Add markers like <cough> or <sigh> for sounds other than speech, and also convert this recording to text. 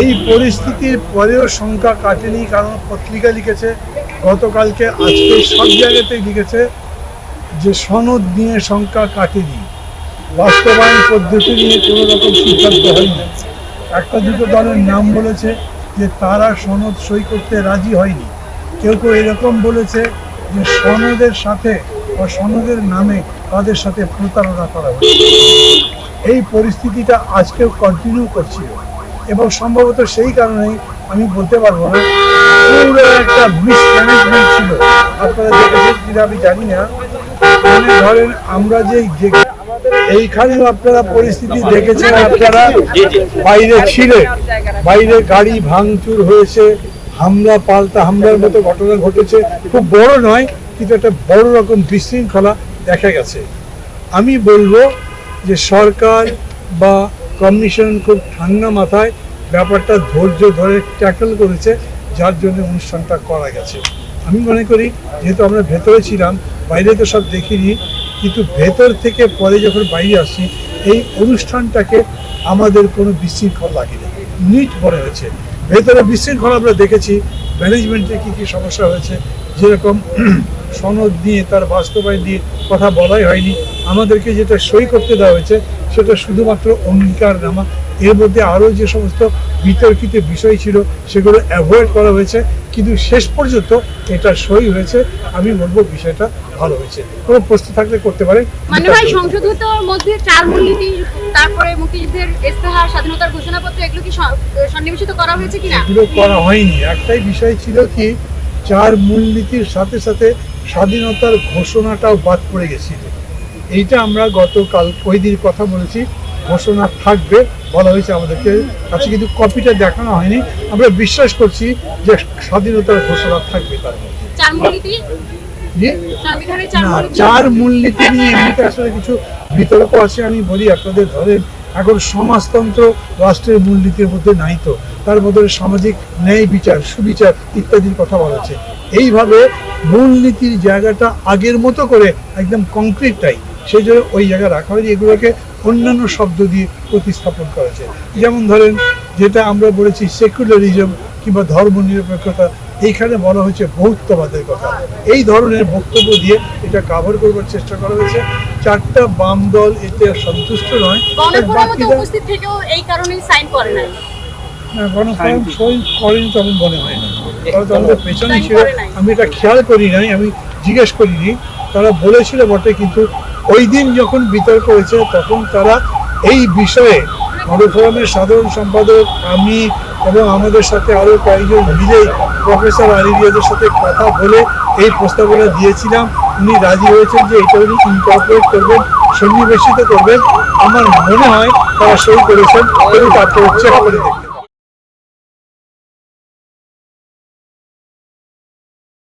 এই পরিস্থিতির পরেও সংখ্যা কাটেনি, কারণ পত্রিকা লিখেছে, গতকালকে, আজকে সব জায়গাতেই লিখেছে যে সনদ নিয়ে সংখ্যা কাটেনি। বাস্তবায়ন পদ্ধতি নিয়ে কোনো রকম সিদ্ধান্ত হয়নি। একটা দুটো দলের নাম বলেছে যে তারা সনদ সই করতে রাজি হয়নি। কেউ কেউ এরকম বলেছে যে সনদের সাথে বা সনদের নামে তাদের সাথে প্রতারণা করা হয়েছে। এই পরিস্থিতিটা আজকেও কন্টিনিউ করছিল। এবং সম্ভবত সেই কারণেই আমি বলতে পারব না, পুরো একটা মিসম্যানেজমেন্ট ছিল। আপনারা দেখেছেন কিনা আমি জানি না। মানে ধরেন আমরা যে এইখানেও আপনারা পরিস্থিতি দেখেছেন, আপনারা বাইরে ছিলেন। বাইরে গাড়ি ভাঙচুর হয়েছে, হামলা পাল্টা হামলার মতো ঘটনা ঘটেছে। খুব বড় নয়, কিন্তু একটা বড় রকম বিশৃঙ্খলা দেখা গেছে। আমি বলব যে সরকার বা কমিশন খুব ঠান্ডা মাথায় ব্যাপারটা ধৈর্য ধরে ট্যাকল করেছে, যার জন্য অনুষ্ঠানটা করা গেছে। আমি মনে করি, যেহেতু আমরা ভেতরে ছিলাম, বাইরে তো সব দেখিনি, কিন্তু ভেতর থেকে পরে যখন বাইরে আসি, এই অনুষ্ঠানটাকে আমাদের কোনো বিশৃঙ্খল লাগেনি। নিট মনে হয়েছে। ভেতরে বিশৃঙ্খল আমরা দেখেছি ম্যানেজমেন্টে কী কী সমস্যা হয়েছে, যেরকম <clears throat> সনদ নিয়ে, তার বাস্তবায়ন নিয়ে কথা বলাই হয়নি। আমাদেরকে যেটা সই করতে দেওয়া হয়েছে সেটা শুধুমাত্র অঙ্গীকারনামা এর মধ্যে আরও যে সমস্ত বিতর্কিত বিষয় ছিল সেগুলো অ্যাভয়েড করা হয়েছে। কিন্তু শেষ পর্যন্ত এটা সই হয়েছে। আমি বলব বিষয়টা ভালো হয়েছে। কোনো প্রশ্ন থাকলে করতে পারে মানে ভাই সংশোধিতর মধ্যে চার মূলনীতি তারপরে মুক্তিযুদ্ধের ইস্তেহার স্বাধীনতার ঘোষণাপত্র এগুলো কি সন্নিবেশিত করা হয়েছে কিনা? এগুলো করা হয়নি। একটাই বিষয় ছিল কি চার মূলনীতির সাথে সাথে স্বাধীনতার ঘোষণাটাও বাদ পড়ে গেছিল। এইটা আমরা গতকাল ওই দিন কথা বলেছি ঘোষণা থাকবে বলা হয়েছে আমাদেরকে। কাছে কিন্তু কপিটা দেখানো হয়নি। আমরা বিশ্বাস করছি যে স্বাধীনতার ঘোষণা থাকবে তার চার মূলনীতি? জি? না চার মূলনীতি নিয়ে এমনিতে আসলে কিছু বিতর্ক আছে আমি বলি আপনাদের ধরেন এখন সমাজতন্ত্র রাষ্ট্রের মূলনীতির মধ্যে নাই তো। তার মধ্যে সামাজিক ন্যায় বিচার সুবিচার ইত্যাদির কথা বলা হচ্ছে এইভাবে মূলনীতির জায়গাটা আগের মতো করে একদম কংক্রিটটাই সেই জন্য ওই জায়গায় রাখা হয়নি এগুলোকে অন্যান্য শব্দ দিয়ে প্রতিস্থাপন করেছে যেমন ধরেন যেটা আমরা বলেছি সেকুলারিজম কিংবা ধর্ম নিরপেক্ষতা এইখানে বলা হয়েছে বহুত্ববাদের কথা। এই ধরনের বক্তব্য দিয়ে এটা কাভার করবার চেষ্টা করা হয়েছে। চারটা বাম দল এতে সন্তুষ্ট নয়। বাকিরা সই করেনি তেমন মনে হয়। না আমাদের পেছনে ছিল আমি এটা খেয়াল করি নাই আমি জিজ্ঞেস করিনি। তারা বলেছিল বটে কিন্তু ওই দিন যখন বিতর্ক হয়েছে তখন তারা এই বিষয়ে গণফোরামের সাধারণ সম্পাদক আমি এবং আমাদের সাথে আরও কয়েকজন মিলেই প্রফেসর আলিরিয়াদের সাথে কথা বলে এই প্রস্তাবনা দিয়েছিলাম। উনি রাজি হয়েছেন যে এটা উনি ইনকর্পোরেট করবেন সন্নিবেশিত করবেন। আমার মনে হয় তারা সই করেছেন এবং তারপরে চেক করে দেখবেন।